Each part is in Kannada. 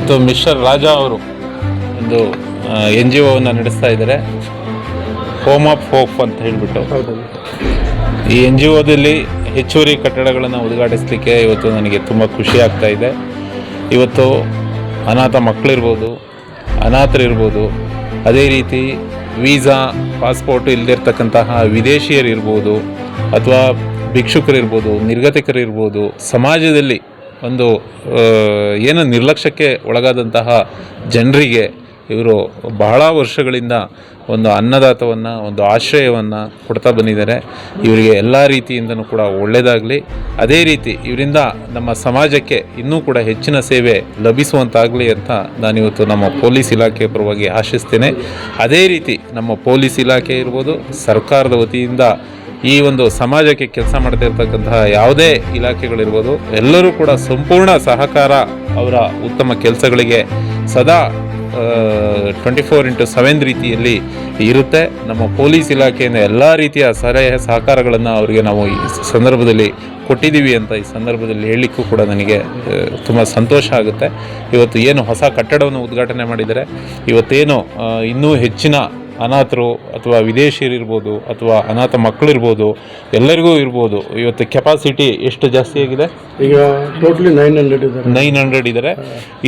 ಇವತ್ತು ಮಿಸ್ಟರ್ ರಾಜಾ ಅವರು ಒಂದು ಎನ್ ಜಿ ಒವನ್ನು ನಡೆಸ್ತಾ ಇದ್ದಾರೆ. ಹೋಮ್ ಆಫ್ ಹೋಪ್ ಅಂತ ಹೇಳಿಬಿಟ್ಟು. ಈ ಎನ್ ಜಿ ಒದಲ್ಲಿ ಹೆಚ್ಚುವರಿ ಕಟ್ಟಡಗಳನ್ನು ಉದ್ಘಾಟಿಸಲಿಕ್ಕೆ ಇವತ್ತು ನನಗೆ ತುಂಬ ಖುಷಿ ಆಗ್ತಾ ಇದೆ. ಇವತ್ತು ಅನಾಥ ಮಕ್ಕಳಿರ್ಬೋದು ಅನಾಥರಿರ್ಬೋದು, ಅದೇ ರೀತಿ ವೀಸಾ, ಪಾಸ್ಪೋರ್ಟ್ ಇಲ್ಲದಿರ್ತಕ್ಕಂತಹ ವಿದೇಶಿಯರಿರ್ಬೋದು, ಅಥವಾ ಭಿಕ್ಷುಕರಿರ್ಬೋದು, ನಿರ್ಗತಿಕರಿರ್ಬೋದು, ಸಮಾಜದಲ್ಲಿ ಒಂದು ಏನು ನಿರ್ಲಕ್ಷ್ಯಕ್ಕೆ ಒಳಗಾದಂತಹ ಜನರಿಗೆ ಇವರು ಬಹಳ ವರ್ಷಗಳಿಂದ ಒಂದು ಅನ್ನದಾತವನ್ನು, ಒಂದು ಆಶ್ರಯವನ್ನು ಕೊಡ್ತಾ ಬಂದಿದ್ದಾರೆ. ಇವರಿಗೆ ಎಲ್ಲ ರೀತಿಯಿಂದನೂ ಕೂಡ ಒಳ್ಳೆಯದಾಗಲಿ ಅದೇ ರೀತಿ ಇವರಿಂದ ನಮ್ಮ ಸಮಾಜಕ್ಕೆ ಇನ್ನೂ ಕೂಡ ಹೆಚ್ಚಿನ ಸೇವೆ ಲಭಿಸುವಂತಾಗಲಿ ಅಂತ ನಾನಿವತ್ತು ನಮ್ಮ ಪೊಲೀಸ್ ಇಲಾಖೆ ಪರವಾಗಿ ಆಶಿಸ್ತೇನೆ. ಅದೇ ರೀತಿ ನಮ್ಮ ಪೊಲೀಸ್ ಇಲಾಖೆ ಇರ್ಬೋದು, ಸರ್ಕಾರದ ವತಿಯಿಂದ ಈ ಒಂದು ಸಮಾಜಕ್ಕೆ ಕೆಲಸ ಮಾಡ್ತಾ ಇರ್ತಕ್ಕಂತಹ ಯಾವುದೇ ಇಲಾಖೆಗಳಿರ್ಬೋದು, ಎಲ್ಲರೂ ಕೂಡ ಸಂಪೂರ್ಣ ಸಹಕಾರ ಅವರ ಉತ್ತಮ ಕೆಲಸಗಳಿಗೆ ಸದಾ ಟ್ವೆಂಟಿ ಫೋರ್ ಇಂಟು ಸೆವೆನ್ ರೀತಿಯಲ್ಲಿ ಇರುತ್ತೆ. ನಮ್ಮ ಪೊಲೀಸ್ ಇಲಾಖೆಯಿಂದ ಎಲ್ಲ ರೀತಿಯ ಸಲಹೆ ಸಹಕಾರಗಳನ್ನು ಅವರಿಗೆ ನಾವು ಈ ಸಂದರ್ಭದಲ್ಲಿ ಕೊಟ್ಟಿದ್ದೀವಿ ಅಂತ ಈ ಸಂದರ್ಭದಲ್ಲಿ ಹೇಳಲಿಕ್ಕೂ ಕೂಡ ನನಗೆ ತುಂಬ ಸಂತೋಷ ಆಗುತ್ತೆ. ಇವತ್ತು ಏನು ಹೊಸ ಕಟ್ಟಡವನ್ನು ಉದ್ಘಾಟನೆ ಮಾಡಿದರೆ, ಇವತ್ತೇನು ಇನ್ನೂ ಹೆಚ್ಚಿನ ಅನಾಥರು ಅಥವಾ ವಿದೇಶಿಯರಿರ್ಬೋದು ಅಥವಾ ಅನಾಥ ಮಕ್ಕಳಿರ್ಬೋದು ಎಲ್ಲರಿಗೂ ಇರ್ಬೋದು ಇವತ್ತು ಕೆಪಾಸಿಟಿ ಎಷ್ಟು ಜಾಸ್ತಿ ಆಗಿದೆ? ಈಗ ಟೋಟಲಿ ನೈನ್ ಹಂಡ್ರೆಡ್ ಇದ್ದಾರೆ. ನೈನ್ ಹಂಡ್ರೆಡ್ ಇದ್ದಾರೆ.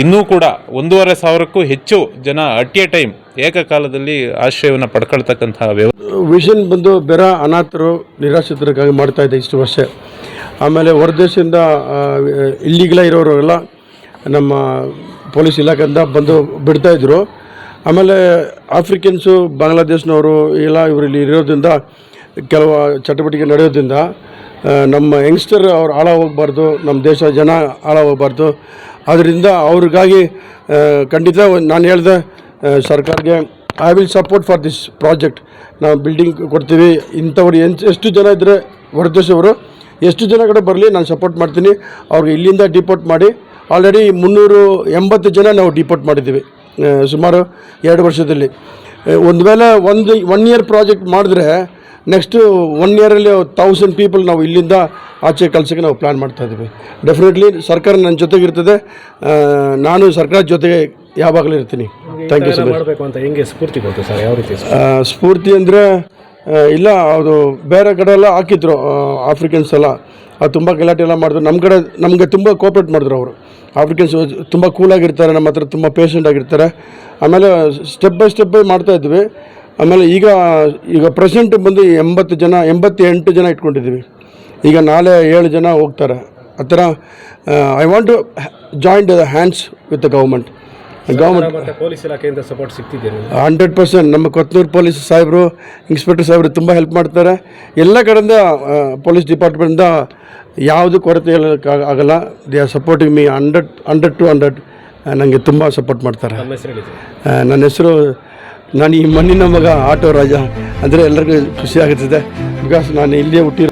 ಇನ್ನೂ ಕೂಡ ಒಂದೂವರೆ ಸಾವಿರಕ್ಕೂ ಹೆಚ್ಚು ಜನ ಅಟ್ ಎ ಟೈಮ್ ಏಕಕಾಲದಲ್ಲಿ ಆಶ್ರಯವನ್ನು ಪಡ್ಕೊಳ್ತಕ್ಕಂತಹ ವ್ಯವಸ್ಥೆ. ವಿಷನ್ ಬಂದು ಬೇರೆ ಅನಾಥರು ನಿರಾಶ್ರಿತರಿಗಾಗಿ ಮಾಡ್ತಾ ಇದೆ ಇಷ್ಟು ವರ್ಷ. ಆಮೇಲೆ ಹೊರದೇಶದಿಂದ ಇಲ್ಲಿಗಲ ಇರೋರೆಲ್ಲ ನಮ್ಮ ಪೊಲೀಸ್ ಇಲಾಖೆಯಿಂದ ಬಂದು ಬಿಡ್ತಾ ಇದ್ರು. ಆಮೇಲೆ ಆಫ್ರಿಕನ್ಸು, ಬಾಂಗ್ಲಾದೇಶ್ನವರು ಎಲ್ಲ ಇವರಲ್ಲಿ ಇರೋದ್ರಿಂದ, ಕೆಲವು ಚಟುವಟಿಕೆ ನಡೆಯೋದ್ರಿಂದ ನಮ್ಮ ಯಂಗ್ಸ್ಟರ್ ಅವ್ರು ಆಳ ಹೋಗ್ಬಾರ್ದು, ನಮ್ಮ ದೇಶ ಜನ ಆಳ ಹೋಗ್ಬಾರ್ದು. ಅದರಿಂದ ಅವ್ರಿಗಾಗಿ ಖಂಡಿತ ನಾನು ಹೇಳಿದೆ ಸರ್ಕಾರಕ್ಕೆ I will support for this project ನಾವು ಬಿಲ್ಡಿಂಗ್ ಕೊಡ್ತೀವಿ. ಇಂಥವ್ರು ಎಷ್ಟು ಜನ ಇದ್ದರೆ ಹೊರದೇಶವರು ಎಷ್ಟು ಜನ ಕಡೆ ಬರಲಿ, ನಾನು ಸಪೋರ್ಟ್ ಮಾಡ್ತೀನಿ. ಅವ್ರಿಗೆ ಇಲ್ಲಿಂದ ಡಿಪೋರ್ಟ್ ಮಾಡಿ ಆಲ್ರೆಡಿ ಮುನ್ನೂರು ಎಂಬತ್ತು ಜನ ನಾವು ಡಿಪೋರ್ಟ್ ಮಾಡಿದ್ದೀವಿ. ಸುಮಾರು ಎರಡು ವರ್ಷದಲ್ಲಿ. ಒಂದು ವೇಳೆ ಒಂದು ಒನ್ ಇಯರ್ ಪ್ರಾಜೆಕ್ಟ್ ಮಾಡಿದ್ರೆ ನೆಕ್ಸ್ಟು ಒನ್ ಇಯರಲ್ಲಿ ತೌಸಂಡ್ ಪೀಪಲ್ ನಾವು ಇಲ್ಲಿಂದ ಆಚೆ ಕಳ್ಸೋಕ್ಕೆ ನಾವು ಪ್ಲ್ಯಾನ್ ಮಾಡ್ತಾ ಇದ್ದೀವಿ. ಡೆಫಿನೆಟ್ಲಿ ಸರ್ಕಾರ ನನ್ನ ಜೊತೆಗಿರ್ತದೆ ನಾನು ಸರ್ಕಾರದ ಜೊತೆಗೆ ಯಾವಾಗಲೂ ಇರ್ತೀನಿ. Thank you sir. ಮಾಡಬೇಕು ಅಂತ ಹೆಂಗೆ ಸ್ಫೂರ್ತಿ ಸರ್? ಯಾವ ರೀತಿ ಸ್ಫೂರ್ತಿ ಅಂದರೆ ಇಲ್ಲ ಅದು ಬೇರೆ ಕಡೆ ಎಲ್ಲ ಹಾಕಿದ್ರು ಆಫ್ರಿಕನ್ಸ್ ಎಲ್ಲ. ಅದು ತುಂಬ ಗಲಾಟೆ ಎಲ್ಲ ಮಾಡಿದ್ರು. ನಮ್ಮ ಕಡೆ ನಮಗೆ ತುಂಬ ಕೋಪ್ರೇಟ್ ಮಾಡಿದ್ರು ಅವರು. ಆಫ್ರಿಕನ್ಸ್ ತುಂಬ ಕೂಲಾಗಿರ್ತಾರೆ ನಮ್ಮ ಹತ್ರ ತುಂಬ ಪೇಷಂಟ್ ಆಗಿರ್ತಾರೆ. ಆಮೇಲೆ ಸ್ಟೆಪ್ ಬೈ ಸ್ಟೆಪ್ ಬೈ ಮಾಡ್ತಾ ಇದ್ವಿ. ಆಮೇಲೆ ಈಗ ಈಗ ಪ್ರೆಸೆಂಟ್ ಬಂದು ಎಂಬತ್ತು ಜನ ಎಂಬತ್ತೆಂಟು ಜನ ಇಟ್ಕೊಂಡಿದ್ದೀವಿ. ಈಗ ನಾಳೆ ಏಳು ಜನ ಹೋಗ್ತಾರೆ. ಆ ಥರ I want to joint the hands with the government government police ಇಲಾಖೆಯಿಂದ ಸಪೋರ್ಟ್ ಸಿಗ್ತಿದೆ ನಿಮ್ಗೆ? ಹಂಡ್ರೆಡ್ ಪರ್ಸೆಂಟ್ ನಮ್ಮ ಕೊತ್ತನೂರು ಪೊಲೀಸ್ ಸಾಹೇಬರು ಇನ್ಸ್ಪೆಕ್ಟರ್ ಸಾಹೇಬರು ತುಂಬ ಹೆಲ್ಪ್ ಮಾಡ್ತಾರೆ. ಎಲ್ಲ ಕಡೆಯಿಂದ ಪೊಲೀಸ್ ಡಿಪಾರ್ಟ್ಮೆಂಟಿಂದ ಯಾವುದು ಕೊರತೆ ಹೇಳೋಕ್ಕಾಗ ಆಗಲ್ಲ. They are supporting me hundred hundred two hundred ನನಗೆ ತುಂಬ ಸಪೋರ್ಟ್ ಮಾಡ್ತಾರೆ. ನನ್ನ ಹೆಸರು ನಾನು ಈ ಮಣ್ಣಿನ ಮಗ ಆಟೋ ರಾಜ. ಅಂದರೆ ಎಲ್ಲರಿಗೂ ಖುಷಿಯಾಗುತ್ತದೆ ಬಿಕಾಸ್ ನಾನು ಇಲ್ಲಿಯೇ ಹುಟ್ಟಿರೋ